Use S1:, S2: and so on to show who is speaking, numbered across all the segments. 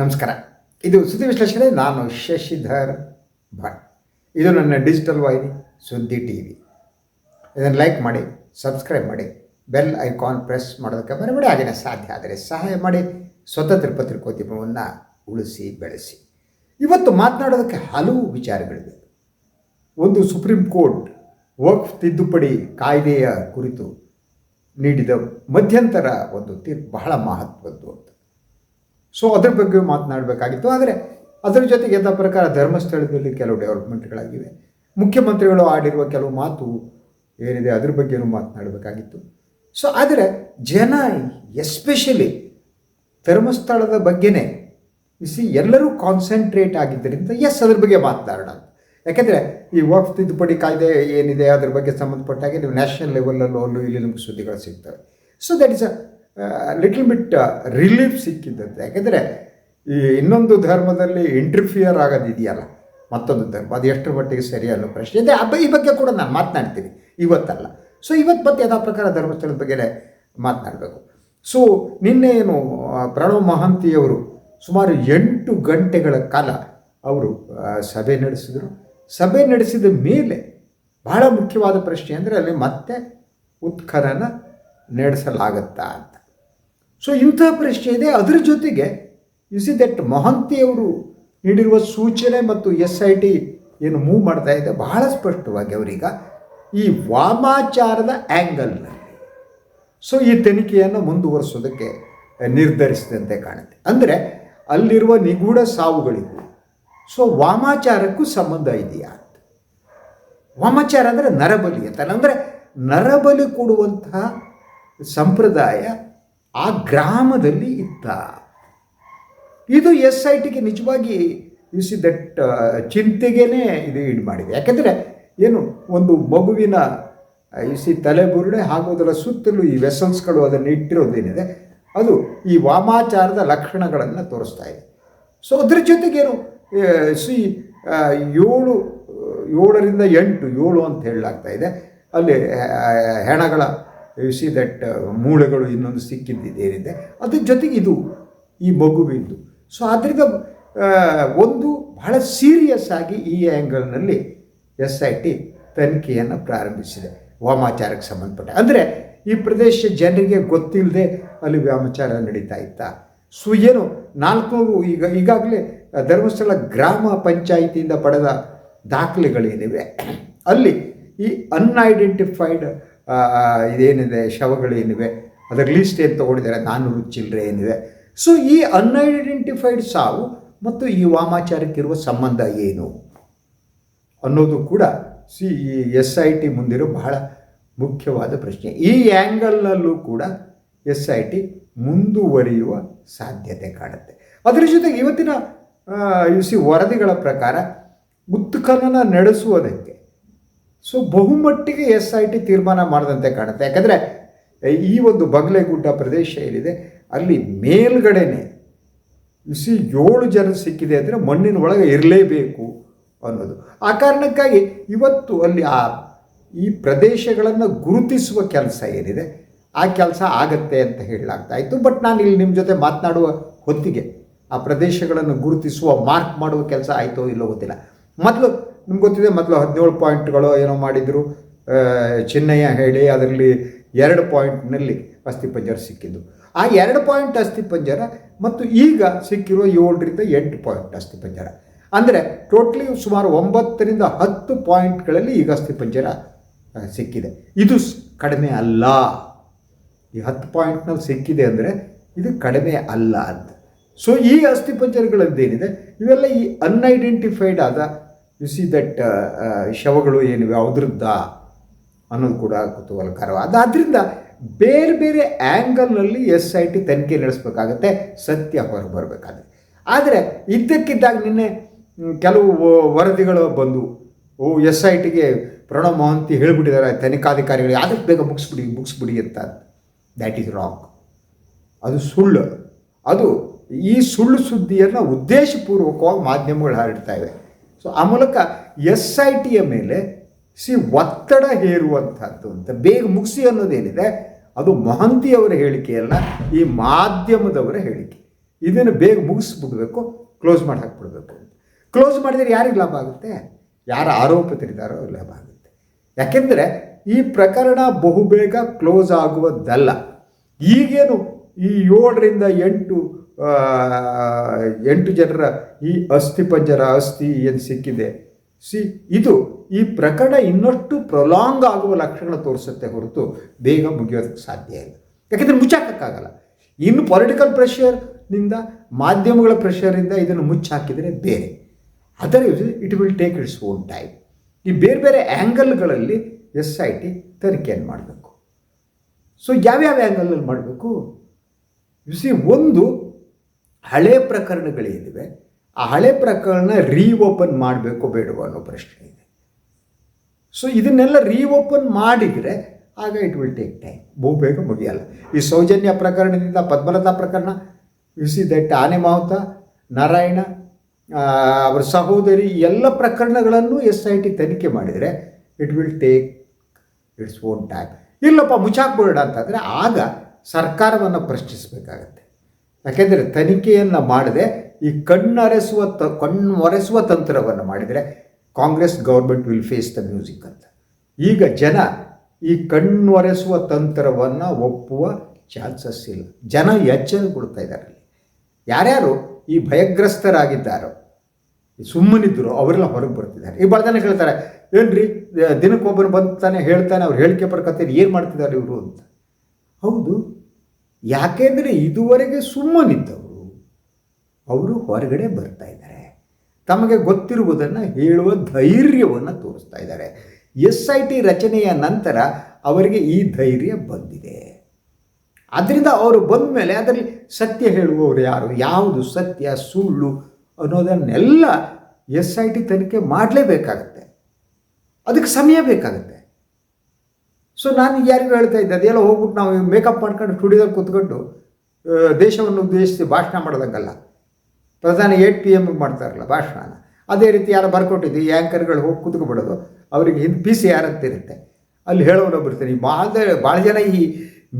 S1: ನಮಸ್ಕಾರ. ಇದು ಸುದ್ದಿ ವಿಶ್ಲೇಷಣೆ, ನಾನು ಶಶಿಧರ್ ಭಟ್ ಇದು ನನ್ನ ಡಿಜಿಟಲ್ ವಾಹಿನಿ ಸುದ್ದಿ ಟಿ ವಿ ಇದನ್ನು ಲೈಕ್ ಮಾಡಿ, ಸಬ್ಸ್ಕ್ರೈಬ್ ಮಾಡಿ, ಬೆಲ್ ಐಕಾನ್ ಪ್ರೆಸ್ ಮಾಡೋದಕ್ಕೆ ಬರಬೇಡಿ ಹಾಗೆಯೇ ಸಾಧ್ಯ ಆದರೆ ಸಹಾಯ ಮಾಡಿ ಸ್ವತಂತ್ರ ಪತ್ರಿಕೋದ್ಯಮವನ್ನು ಉಳಿಸಿ, ಬೆಳೆಸಿ. ಇವತ್ತು ಮಾತನಾಡೋದಕ್ಕೆ ಹಲವು ವಿಚಾರಗಳಿವೆ. ಒಂದು ಸುಪ್ರೀಂ ಕೋರ್ಟ್ ವಕ್ಫ್ ತಿದ್ದುಪಡಿ ಕಾಯ್ದೆಯ ಕುರಿತು ನೀಡಿದ ಮಧ್ಯಂತರ ಒಂದು ತೀರ್ಪು ಬಹಳ ಮಹತ್ವದ್ದು. ಸೊ ಅದ್ರ ಬಗ್ಗೆ ಮಾತನಾಡಬೇಕಾಗಿತ್ತು. ಆದರೆ ಅದರ ಜೊತೆಗೆ ಯಥಾ ಪ್ರಕಾರ ಧರ್ಮಸ್ಥಳದಲ್ಲಿ ಕೆಲವು ಡೆವಲಪ್ಮೆಂಟ್ಗಳಾಗಿವೆ ಮುಖ್ಯಮಂತ್ರಿಗಳು ಆಡಿರುವ ಕೆಲವು ಮಾತು ಏನಿದೆ ಅದ್ರ ಬಗ್ಗೆನೂ ಮಾತನಾಡಬೇಕಾಗಿತ್ತು. ಸೊ ಆದರೆ ಜನ ಎಸ್ಪೆಷಲಿ ಧರ್ಮಸ್ಥಳದ ಬಗ್ಗೆನೇ ಸಿ ಎಲ್ಲರೂ ಕಾನ್ಸಂಟ್ರೇಟ್ ಆಗಿದ್ದರಿಂದ ಎಸ್ ಅದ್ರ ಬಗ್ಗೆ ಮಾತನಾಡೋಣ. ಯಾಕೆಂದರೆ ಈ ವಕ್ಫ್ ತಿದ್ದುಪಡಿ ಕಾಯ್ದೆ ಏನಿದೆ ಅದ್ರ ಬಗ್ಗೆ ಸಂಬಂಧಪಟ್ಟಾಗೆ ನೀವು ನ್ಯಾಷನಲ್ ಲೆವೆಲಲ್ಲೂ ಅಲ್ಲೂ ಇಲ್ಲಿ ನಿಮಗೆ ಸುದ್ದಿಗಳು ಸಿಗ್ತವೆ. So that is a little bit relief ಸಿಕ್ಕಿದ್ದಂತೆ ಯಾಕೆಂದರೆ ಈ ಇನ್ನೊಂದು ಧರ್ಮದಲ್ಲಿ ಇಂಟರ್ಫಿಯರ್ ಆಗೋದಿದೆಯಲ್ಲ, ಮತ್ತೊಂದು ಧರ್ಮ. ಅದು ಎಷ್ಟರ ಮಟ್ಟಿಗೆ ಸರಿ ಅನ್ನೋ ಪ್ರಶ್ನೆ. ಇದೆ ಹಬ್ಬ ಈ ಬಗ್ಗೆ ಕೂಡ ನಾನು ಮಾತನಾಡ್ತೀನಿ. ಇವತ್ತಲ್ಲ. ಸೊ ಇವತ್ತು ಮತ್ತೆ ಯಾವ ಪ್ರಕಾರ ಧರ್ಮಸ್ಥಳದ ಬಗ್ಗೆ ಮಾತನಾಡಬೇಕು. ಸೊ ನಿನ್ನೆ ಏನು ಪ್ರಣವ್ ಮಹಂತಿಯವರು ಸುಮಾರು ಎಂಟು ಗಂಟೆಗಳ ಕಾಲ ಅವರು ಸಭೆ ನಡೆಸಿದರು. ಸಭೆ ನಡೆಸಿದ ಮೇಲೆ ಬಹಳ ಮುಖ್ಯವಾದ ಪ್ರಶ್ನೆ ಅಂದರೆ ಅಲ್ಲಿ ಮತ್ತೆ ಉತ್ಖನನ ನಡೆಸಲಾಗತ್ತಾ ಅಂತ. ಸೊ ಇಂಥ ಪ್ರಶ್ನೆ ಇದೆ. ಅದರ ಜೊತೆಗೆ ಯು ಸಿ ದಟ್ ಮಹಂತಿಯವರು ನೀಡಿರುವ ಸೂಚನೆ ಮತ್ತು ಎಸ್ ಐ ಟಿ ಏನು ಮೂವ್ ಮಾಡ್ತಾ ಇದೆ, ಬಹಳ ಸ್ಪಷ್ಟವಾಗಿ ಅವರೀಗ ಈ ವಾಮಾಚಾರದ ಆ್ಯಂಗಲ್ನಲ್ಲಿ ಸೊ ಈ ತನಿಖೆಯನ್ನು ಮುಂದುವರಿಸೋದಕ್ಕೆ ನಿರ್ಧರಿಸಿದಂತೆ ಕಾಣುತ್ತೆ. ಅಂದರೆ, ಅಲ್ಲಿರುವ ನಿಗೂಢ ಸಾವುಗಳಿಗೂ ಸೊ ವಾಮಾಚಾರಕ್ಕೂ ಸಂಬಂಧ ಇದೆಯಾ ವಾಮಾಚಾರ ಅಂದರೆ ನರಬಲಿ ಅಂತ. ಅಂದರೆ ನರಬಲಿ ಕೊಡುವಂತಹ ಸಂಪ್ರದಾಯ ಆ ಗ್ರಾಮದಲ್ಲಿ ಇತ್ತ. ಇದು ಎಸ್ ಐ ಟಿಗೆ ನಿಜವಾಗಿ ಯು ಸಿ ದಟ್ ಚಿಂತೆಗೇನೆ ಇದು ಈಡು ಮಾಡಿದೆ. ಯಾಕೆಂದರೆ ಏನು ಒಂದು ಮಗುವಿನ ಯು ಸಿ ತಲೆಬುರುಡೆ ಹಾಗೂ ಅದರ ಸುತ್ತಲೂ ಈ ವೆಸಲ್ಸ್ಗಳು ಅದನ್ನು ಇಟ್ಟಿರೋದೇನಿದೆ, ಅದು ಈ ವಾಮಾಚಾರದ ಲಕ್ಷಣಗಳನ್ನು ತೋರಿಸ್ತಾ ಇದೆ. ಸೊ ಅದ್ರ ಜೊತೆಗೇನು ಸಿ ಏಳು, ಏಳರಿಂದ ಎಂಟು, ಏಳು ಅಂತ ಹೇಳಲಾಗ್ತಾ ಇದೆ. ಅಲ್ಲಿ ಹೆಣಗಳ ಯು ಸಿ ದಟ್ ಮೂಳೆಗಳು ಇನ್ನೊಂದು ಸಿಕ್ಕಿದ್ದೇನಿದೆ ಅದ್ರ ಜೊತೆಗೆ ಇದು ಈ ಮಗುವಿಂದು ಸೊ ಆದ್ದರಿಂದ ಆ, ಒಂದು ಬಹಳ ಸೀರಿಯಸ್ ಆಗಿ ಈ ಆ್ಯಂಗಲ್ನಲ್ಲಿ ಎಸ್ ಐ ಟಿ ತನಿಖೆಯನ್ನು ಪ್ರಾರಂಭಿಸಿದೆ ವಾಮಾಚಾರಕ್ಕೆ ಸಂಬಂಧಪಟ್ಟ. ಅಂದರೆ ಈ ಪ್ರದೇಶ ಜನರಿಗೆ ಗೊತ್ತಿಲ್ಲದೆ ಅಲ್ಲಿ ವ್ಯಾಮಚಾರ ನಡೀತಾ ಇತ್ತಾ. ಸೊ ಏನು ನಾಲ್ಕುನೂರು ಈಗ ಈಗಾಗಲೇ ಧರ್ಮಸ್ಥಳ ಗ್ರಾಮ ಪಂಚಾಯಿತಿಯಿಂದ ಪಡೆದ ದಾಖಲೆಗಳೇನಿವೆ ಅಲ್ಲಿ ಈ ಅನ್ಐಡೆಂಟಿಫೈಡ್ ಇದೇನಿದೆ ಶವಗಳೇನಿವೆ ಅದರ ಲಿಸ್ಟ್ ಏನು ತೊಗೊಂಡಿದ್ದಾರೆ, ನಾನ್ನೂರು ಚಿಲ್ಲರೆ ಏನಿದೆ ಸೊ ಈ ಅನ್ಐಡೆಂಟಿಫೈಡ್ ಸಾವು ಮತ್ತು ಈ ವಾಮಾಚಾರಕ್ಕಿರುವ ಸಂಬಂಧ ಏನು? ಅನ್ನೋದು ಕೂಡ ಸಿ, ಈ ಎಸ್ ಐ ಟಿ ಮುಂದಿರೋ ಬಹಳ ಮುಖ್ಯವಾದ ಪ್ರಶ್ನೆ. ಈ ಆ್ಯಂಗಲ್ನಲ್ಲೂ ಕೂಡ ಎಸ್ ಐ ಟಿ ಮುಂದುವರಿಯುವ ಸಾಧ್ಯತೆ ಕಾಣುತ್ತೆ. ಅದರ ಜೊತೆಗೆ ಇವತ್ತಿನ ಯು ಸಿ ವರದಿಗಳ ಪ್ರಕಾರ ಉತ್ಖನನ ನಡೆಸುವುದಕ್ಕೆ ಸೊ ಬಹುಮಟ್ಟಿಗೆ ಎಸ್ ಐ ಟಿ ತೀರ್ಮಾನ ಮಾಡದಂತೆ ಕಾಣುತ್ತೆ. ಯಾಕಂದರೆ, ಈ ಒಂದು ಬಗ್ಲೆಗುಡ್ಡ ಪ್ರದೇಶ ಏನಿದೆ, ಅಲ್ಲಿ ಮೇಲ್ಗಡೆನೆ ಬಿಸಿ ಏಳು ಜನ ಸಿಕ್ಕಿದೆ ಅಂದರೆ ಮಣ್ಣಿನ ಒಳಗೆ ಇರಲೇಬೇಕು ಅನ್ನೋದು. ಆ ಕಾರಣಕ್ಕಾಗಿ ಇವತ್ತು ಅಲ್ಲಿ ಆ ಈ ಪ್ರದೇಶಗಳನ್ನು ಗುರುತಿಸುವ ಕೆಲಸ ಏನಿದೆ, ಆ ಕೆಲಸ ಆಗತ್ತೆ ಅಂತ ಹೇಳಲಾಗ್ತಾ ಇತ್ತು. ಬಟ್ ನಾನು ಇಲ್ಲಿ ನಿಮ್ಮ ಜೊತೆ ಮಾತನಾಡುವ ಹೊತ್ತಿಗೆ ಆ ಪ್ರದೇಶಗಳನ್ನು ಗುರುತಿಸುವ ಮಾರ್ಕ್ ಮಾಡುವ ಕೆಲಸ ಆಯಿತೋ ಇಲ್ಲೋ ಗೊತ್ತಿಲ್ಲ. ಮೊದಲು ನಿಮ್ಗೆ ಗೊತ್ತಿದೆ, ಮೊದಲು ಹದಿನೇಳು ಪಾಯಿಂಟ್ಗಳು ಏನೋ ಮಾಡಿದರು. ಚಿನ್ನಯ್ಯ ಹೇಳಿ, ಅದರಲ್ಲಿ ಎರಡು ಪಾಯಿಂಟ್ನಲ್ಲಿ ಅಸ್ಥಿಪಂಜರ ಸಿಕ್ಕಿದ್ದು. ಆ ಎರಡು ಪಾಯಿಂಟ್ ಅಸ್ಥಿಪಂಜರ ಮತ್ತು ಈಗ ಸಿಕ್ಕಿರೋ ಏಳರಿಂದ ಎಂಟು ಪಾಯಿಂಟ್ ಅಸ್ಥಿಪಂಜರ ಅಂದರೆ ಟೋಟ್ಲಿ ಸುಮಾರು ಒಂಬತ್ತರಿಂದ ಹತ್ತು ಪಾಯಿಂಟ್ಗಳಲ್ಲಿ ಈಗ ಅಸ್ಥಿಪಂಜರ ಸಿಕ್ಕಿದೆ. ಇದು ಕಡಿಮೆ ಅಲ್ಲ. ಈ ಹತ್ತು ಪಾಯಿಂಟ್ನಲ್ಲಿ ಸಿಕ್ಕಿದೆ ಅಂದರೆ ಇದು ಕಡಿಮೆ ಅಲ್ಲ ಅಂತ. ಸೊ ಈ ಅಸ್ಥಿಪಂಜರಗಳದ್ದೇನಿದೆ ಇವೆಲ್ಲ ಈ ಅನ್ಐಡೆಂಟಿಫೈಡ್ ಆದ ಯು ಸಿ ದಟ್ ಶವಗಳು ಏನಿವೆ ಅವ್ರದ್ದ ಅನ್ನೋದು ಕೂಡ ಕುತೂಹಲಕರವಾದ ಆದ್ದರಿಂದ ಬೇರೆ ಬೇರೆ ಆ್ಯಂಗಲ್ನಲ್ಲಿ ಎಸ್ ಐ ಟಿ ತನಿಖೆ ನಡೆಸಬೇಕಾಗತ್ತೆ, ಸತ್ಯ ಹೊರಬರಬೇಕಾದ್ರೆ ಆದರೆ ಇದ್ದಕ್ಕಿದ್ದಾಗ ನಿನ್ನೆ ಕೆಲವು ವರದಿಗಳು ಬಂದು, ಓ ಎಸ್ ಐ ಟಿಗೆ ಪ್ರಣವ್ ಮಹಂತಿ ಹೇಳಿಬಿಟ್ಟಿದ್ದಾರೆ ತನಿಖಾಧಿಕಾರಿಗಳು ಯಾವ್ದಕ್ಕೆ ಬೇಗ ಮುಗಿಸ್ಬಿಡಿ ಮುಗಿಸ್ಬಿಡಿ ಅಂತ. ದ್ಯಾಟ್ ಈಸ್ ರಾಂಗ್ ಅದು ಸುಳ್ಳು. ಅದು ಈ ಸುಳ್ಳು ಸುದ್ದಿಯನ್ನು ಉದ್ದೇಶಪೂರ್ವಕವಾಗಿ ಮಾಧ್ಯಮಗಳು ಹರಡ್ತಾ ಇವೆ. ಸೊ ಆ ಮೂಲಕ ಎಸ್ ಐ ಟಿಯ ಮೇಲೆ ಸಿ ಒತ್ತಡ ಹೇರುವಂಥದ್ದು ಅಂತ ಬೇಗ ಮುಗಿಸಿ ಅನ್ನೋದೇನಿದೆ? ಅದು ಮಹಂತಿಯವರ ಹೇಳಿಕೆಯಲ್ಲ ಈ ಮಾಧ್ಯಮದವರ ಹೇಳಿಕೆ. ಇದನ್ನು ಬೇಗ ಮುಗಿಸ್ಬಿಡ್ಬೇಕು ಕ್ಲೋಸ್ ಮಾಡಿ ಹಾಕ್ಬಿಡ್ಬೇಕು ಕ್ಲೋಸ್ ಮಾಡಿದರೆ ಯಾರಿಗೆ ಲಾಭ ಆಗುತ್ತೆ? ಯಾರು ಆರೋಪಿತರಿದ್ದಾರೋ ಲಾಭ ಆಗುತ್ತೆ. ಯಾಕೆಂದರೆ ಈ ಪ್ರಕರಣ ಬಹುಬೇಗ ಕ್ಲೋಸ್ ಆಗುವುದಲ್ಲ. ಈಗೇನು ಈ ಏಳರಿಂದ ಎಂಟು ಎಂಟು ಜನರ ಈ ಅಸ್ಥಿ ಪಂಜರ ಅಸ್ಥಿ ಏನು ಸಿಕ್ಕಿದೆ? ಸಿ, ಇದು ಈ ಪ್ರಕರಣ ಇನ್ನಷ್ಟು ಪ್ರೊಲಾಂಗ್ ಆಗುವ ಲಕ್ಷಣ ತೋರಿಸುತ್ತೆ ಹೊರತು ಬೇಗ ಮುಗಿಯೋದಕ್ಕೆ ಸಾಧ್ಯ ಇಲ್ಲ. ಯಾಕೆಂದರೆ ಮುಚ್ಚಾಕಕ್ಕಾಗಲ್ಲ. ಇನ್ನು ಪೊಲಿಟಿಕಲ್ ಪ್ರೆಷರ್ನಿಂದ ಮಾಧ್ಯಮಗಳ ಪ್ರೆಷರಿಂದ ಇದನ್ನು ಮುಚ್ಚಾಕಿದರೆ ಬೇರೆ. ಅದರ it will take its own time ಈ ಬೇರೆ ಬೇರೆ ಆ್ಯಂಗಲ್ಗಳಲ್ಲಿ ಎಸ್ ಐ ಟಿ ತನಿಖೆಯನ್ನು ಮಾಡಬೇಕು. ಸೊ ಯಾವ್ಯಾವ ಆ್ಯಂಗಲಲ್ಲಿ ಮಾಡಬೇಕು? ಸಿ ಒಂದು ಹಳೆ ಪ್ರಕರಣಗಳೇನಿವೆ, ಆ ಹಳೆ ಪ್ರಕರಣ ರೀಓಪನ್ ಮಾಡಬೇಕು ಬೇಡವೋ ಅನ್ನೋ ಪ್ರಶ್ನೆ ಇದೆ. ಸೊ ಇದನ್ನೆಲ್ಲ ರೀಓಪನ್ ಮಾಡಿದರೆ ಆಗ ಇಟ್ ವಿಲ್ ಟೇಕ್ ಟೈಮ್ ಬಹು ಬೇಗ ಮುಗಿಯಲ್ಲ. ಈ ಸೌಜನ್ಯ ಪ್ರಕರಣದಿಂದ ಪದ್ಮಲತಾ ಪ್ರಕರಣ ಯು ಸಿ ದಟ್ ಆನೆ ಮಾವುತ, ನಾರಾಯಣ ಅವರ ಸಹೋದರಿ ಎಲ್ಲ ಪ್ರಕರಣಗಳನ್ನು ಎಸ್ ಐ ಟಿ ತನಿಖೆ ಮಾಡಿದರೆ it will take its own time ಇಲ್ಲಪ್ಪ, ಮುಚ್ಚಾಕ್ಬೋಡ ಅಂತಂದರೆ ಆಗ ಸರ್ಕಾರವನ್ನು ಪ್ರಶ್ನಿಸಬೇಕಾಗತ್ತೆ. ಯಾಕೆಂದರೆ ತನಿಖೆಯನ್ನು ಮಾಡದೆ ಈ ಕಣ್ಣರೆಸುವ ತ, ಕಣ್ಣೊರೆಸುವ ತಂತ್ರವನ್ನು ಮಾಡಿದರೆ Congress government will face the music ಅಂತ. ಈಗ ಜನ ಈ ಕಣ್ಣೊರೆಸುವ ತಂತ್ರವನ್ನು ಒಪ್ಪುವ ಚಾನ್ಸಸ್ ಇಲ್ಲ. ಜನ ಎಚ್ಚರಗೊಳ್ತಾ ಇದ್ದಾರೆ ಯಾರ್ಯಾರು ಈ ಭಯಗ್ರಸ್ತರಾಗಿದ್ದಾರೋ ಸುಮ್ಮನಿದ್ದರು ಅವರೆಲ್ಲ ಹೊರಗೆ ಬರ್ತಿದ್ದಾರೆ. ಈ ಭಾಳ ಜನ ಹೇಳ್ತಾರೆ, ಏನ್ರಿ, ದಿನಕ್ಕೊಬ್ಬರು ಬಂತಾನೆ ಹೇಳ್ತಾನೆ, ಅವ್ರು ಹೇಳಿಕೆ ಬರ್ಕತ್ತಾರೆ ಏನು ಮಾಡ್ತಿದ್ದಾರೆ ಇವರು ಅಂತ. ಹೌದು. ಯಾಕೆಂದರೆ ಇದುವರೆಗೆ ಸುಮ್ಮನಿದ್ದವರು, ಅವರು ಹೊರಗಡೆ ಬರ್ತಾ ಇದ್ದಾರೆ. ತಮಗೆ ಗೊತ್ತಿರುವುದನ್ನು ಹೇಳುವ ಧೈರ್ಯವನ್ನು ತೋರಿಸ್ತಾ ಇದ್ದಾರೆ. ಎಸ್ ಐ ಟಿ ರಚನೆಯ ನಂತರ ಅವರಿಗೆ ಈ ಧೈರ್ಯ ಬಂದಿದೆ. ಅದರಿಂದ ಅವರು ಬಂದ ಮೇಲೆ ಅದರಲ್ಲಿ ಸತ್ಯ ಹೇಳುವವರು ಯಾರು? ಯಾವುದು ಸತ್ಯ, ಸುಳ್ಳು ಅನ್ನೋದನ್ನೆಲ್ಲ ಎಸ್ ಐ ಟಿ ತನಿಖೆ ಮಾಡಲೇಬೇಕಾಗತ್ತೆ. ಅದಕ್ಕೆ ಸಮಯ ಬೇಕಾಗುತ್ತೆ. ಸೊ ನಾನು ಯಾರಿಗೂ ಹೇಳ್ತಾ ಇದ್ದೆ, ಅದೆಲ್ಲ ಹೋಗ್ಬಿಟ್ಟು ನಾವು ಮೇಕಪ್ ಮಾಡ್ಕೊಂಡು ಸ್ಟುಡಿಯೋದಲ್ಲಿ ಕೂತ್ಕೊಂಡು ದೇಶವನ್ನು ಉದ್ದೇಶಿಸಿ ಭಾಷಣ ಮಾಡೋದಂಗಲ್ಲ. ಪ್ರಧಾನಿ ಏಟ್ ಪಿ ಎಮ್ಗೆ ಮಾಡ್ತಾರಲ್ಲ ಭಾಷಣನ. ಅದೇ ರೀತಿ ಯಾರು ಬರ್ಕೊಟ್ಟಿದ್ದು, ಈ ಆ್ಯಂಕರ್ಗಳು ಹೋಗಿ ಕೂತ್ಕೊಬಿಡೋದು ಅವರಿಗೆ ಹಿಂದೆ ಪಿ ಸಿ ಆರ್ ಅಂತ ಇರುತ್ತೆ. ಅಲ್ಲಿ ಹೇಳೋನು ಬರ್ತೀನಿ ಭಾಳ ಭಾಳ ಜನ ಈ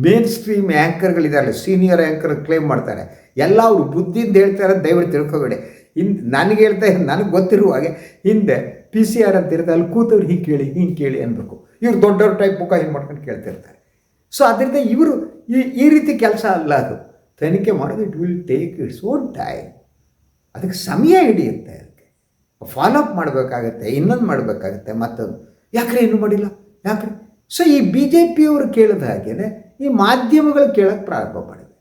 S1: ಮೇನ್ ಸ್ಟ್ರೀಮ್ ಆ್ಯಂಕರ್ಗಳಿದಾರಲ್ಲ ಸೀನಿಯರ್ ಆ್ಯಂಕರ್ ಕ್ಲೇಮ್ ಮಾಡ್ತಾರೆ. ಎಲ್ಲ ಅವರು ಬುದ್ಧಿಯಿಂದ ಹೇಳ್ತಾರೆ ದಯವಿಟ್ಟು ತಿಳ್ಕೊಬೇಡಿ. ಹಿಂದೆ ನನಗೆ ಹೇಳ್ತಾ, ನನಗೆ ಗೊತ್ತಿರುವ ಹಾಗೆ, ಹಿಂದೆ ಪಿ ಸಿ ಆರ್ ಅಂತ ಅಲ್ಲಿ ಕೂತವ್ರು ಹಿಂಗೆ ಕೇಳಿ ಹಿಂಗೆ ಕೇಳಿ ಅನ್ಬೇಕು. ಇವ್ರು ದೊಡ್ಡವ್ರ ಟೈಪ್ ಮುಖ ಏನು ಮಾಡ್ಕೊಂಡು ಕೇಳ್ತಿರ್ತಾರೆ. ಸೊ ಅದರಿಂದ ಇವರು ಈ ಈ ರೀತಿ ಕೆಲಸ ಅಲ್ಲ ಅದು. ತನಿಖೆ ಮಾಡೋದು it will take its own time ಅದಕ್ಕೆ ಸಮಯ ಹಿಡಿಯುತ್ತೆ ಅದಕ್ಕೆ. ಫಾಲೋ ಅಪ್ ಮಾಡಬೇಕಾಗತ್ತೆ, ಇನ್ನೊಂದು ಮಾಡಬೇಕಾಗತ್ತೆ, ಮತ್ತೊಂದು. ಯಾಕ್ರೆ ಏನು ಮಾಡಿಲ್ಲ? ಯಾಕ್ರೆ? ಸೊ ಈ ಬಿ ಜೆ ಪಿಯವರು ಕೇಳಿದ ಹಾಗೇನೆ, ಈ ಮಾಧ್ಯಮಗಳು ಕೇಳೋಕ್ಕೆ ಪ್ರಾರಂಭ ಮಾಡಿದೆ.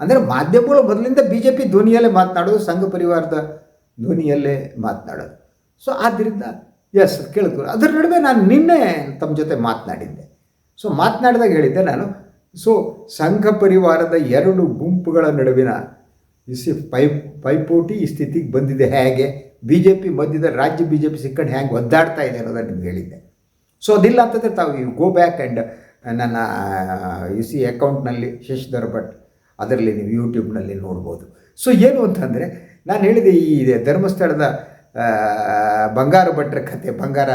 S1: ಅಂದರೆ ಮಾಧ್ಯಮಗಳು ಮೊದಲಿಂದ ಬಿ ಜೆ ಪಿ ಧ್ವನಿಯಲ್ಲೇ ಮಾತನಾಡೋದು, ಸಂಘ ಪರಿವಾರದ ಧ್ವನಿಯಲ್ಲೇ ಮಾತನಾಡೋದು. ಸೊ ಆದ್ದರಿಂದ ಎಸ್ ಕೇಳಿದ್ರು ಅದರ ನಡುವೆ ನಾನು ನಿನ್ನೆ ತಮ್ಮ ಜೊತೆ ಮಾತನಾಡಿದ್ದೆ. ಸೊ ಮಾತನಾಡಿದಾಗ ಹೇಳಿದ್ದೆ ನಾನು ಸೊ ಸಂಘ ಪರಿವಾರದ ಎರಡು ಗುಂಪುಗಳ ನಡುವಿನ ಇಸಿ ಪೈ, ಪೈಪೋಟಿ ಈ ಸ್ಥಿತಿಗೆ ಬಂದಿದೆ ಹೇಗೆ? ಬಿ ಜೆ ಪಿ ಮಧ್ಯದ ರಾಜ್ಯ ಬಿ ಜೆ ಪಿ ಸಿಕ್ಕಂಡು ಹೇಗೆ ಒದ್ದಾಡ್ತಾ ಇದೆ ಅನ್ನೋದನ್ನು ನಿಮ್ಗೆ ಹೇಳಿದ್ದೆ. ಸೊ ಅದಿಲ್ಲ ಅಂತಂದರೆ ತಾವು ಯು ಗೋ ಬ್ಯಾಕ್ ಆ್ಯಂಡ್ ನನ್ನ ಯು ಸಿ ಅಕೌಂಟ್ನಲ್ಲಿ ಶಶಿಧರ್ ಭಟ್, ಅದರಲ್ಲಿ ನೀವು ಯೂಟ್ಯೂಬ್ನಲ್ಲಿ ನೋಡ್ಬೋದು. ಸೊ ಏನು ಅಂತಂದರೆ, ನಾನು ಹೇಳಿದೆ ಈ ಧರ್ಮಸ್ಥಳದ ಬಂಗಾರ ಭಟ್ರ ಕತೆ, ಬಂಗಾರ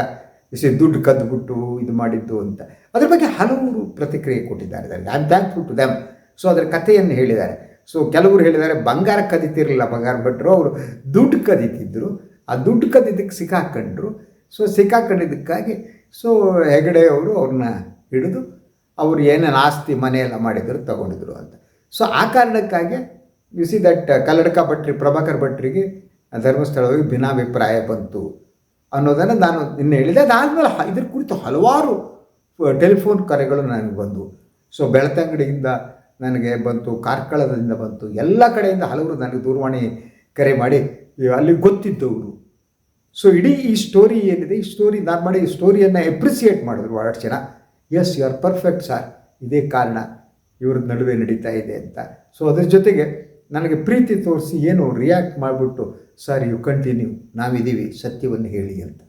S1: ಇಸಿ ದುಡ್ಡು ಕದ್ದುಬಿಟ್ಟು ಇದು ಮಾಡಿದ್ದು ಅಂತ. ಅದ್ರ ಬಗ್ಗೆ ಹಲವರು ಪ್ರತಿಕ್ರಿಯೆ ಕೊಟ್ಟಿದ್ದಾರೆ I am thankful to them so ಅದರ ಕಥೆಯನ್ನು ಹೇಳಿದ್ದಾರೆ. ಸೊ ಕೆಲವರು ಹೇಳಿದ್ದಾರೆ, ಬಂಗಾರ ಕದಿತಿರಲಿಲ್ಲ ಬಂಗಾರ ಭಟ್ರು. ಅವರು ದುಡ್ಡು ಕದೀತಿದ್ರು. ಆ ದುಡ್ಡು ಕದಿದ್ದಕ್ಕೆ ಸಿಕ್ಕಾಕೊಂಡ್ರು. ಸೊ ಸಿಕ್ಕಾಕೊಂಡಿದ್ದಕ್ಕಾಗಿ ಸೊ ಹೆಗಡೆ ಅವರು ಅವ್ರನ್ನ ಹಿಡಿದು, ಅವರು ಏನೇನು ಆಸ್ತಿ ಮನೆಯೆಲ್ಲ ಮಾಡಿದ್ರು ತಗೊಂಡಿದ್ರು ಅಂತ. ಸೊ ಆ ಕಾರಣಕ್ಕಾಗಿ ಯು ಸಿ ದಟ್ ಕಲ್ಲಡ್ಕ ಭಟ್ರಿ, ಪ್ರಭಾಕರ್ ಭಟ್ರಿಗೆ ಧರ್ಮಸ್ಥಳವಾಗಿ ಭಿನ್ನಾಭಿಪ್ರಾಯ ಬಂತು ಅನ್ನೋದನ್ನು ನಾನು ನಿನ್ನೆ ಹೇಳಿದೆ. ಅದಾದಮೇಲೆ ಇದ್ರ ಕುರಿತು ಹಲವಾರು ಟೆಲಿಫೋನ್ ಕರೆಗಳು ನನಗೆ ಬಂದವು. ಸೊ ಬೆಳ್ತಂಗಡಿಯಿಂದ ನನಗೆ ಬಂತು, ಕಾರ್ಕಳದಿಂದ ಬಂತು, ಎಲ್ಲ ಕಡೆಯಿಂದ ಹಲವರು ನನಗೆ ದೂರವಾಣಿ ಕರೆ ಮಾಡಿ ಅಲ್ಲಿ ಗೊತ್ತಿದ್ದವರು ಸೊ ಇಡೀ ಈ ಸ್ಟೋರಿ ಏನಿದೆ, ಈ ಸ್ಟೋರಿ ನಾನು ಮಾಡಿ ಈ ಸ್ಟೋರಿಯನ್ನು ಎಪ್ರಿಸಿಯೇಟ್ ಮಾಡಿದ್ರು ಭಾಳಷ್ಟು ಜನ. Yes you are perfect sir ಇದೇ ಕಾರಣ ಇವ್ರ ನಡುವೆ ನಡೀತಾ ಇದೆ ಅಂತ. ಸೊ ಅದ್ರ ಜೊತೆಗೆ ನನಗೆ ಪ್ರೀತಿ ತೋರಿಸಿ ಏನು ರಿಯಾಕ್ಟ್ ಮಾಡಿಬಿಟ್ಟು ಸರ್ ಯು ಕಂಟಿನ್ಯೂ ನಾವಿದ್ದೀವಿ, ಸತ್ಯವನ್ನು ಹೇಳಿ ಅಂತ.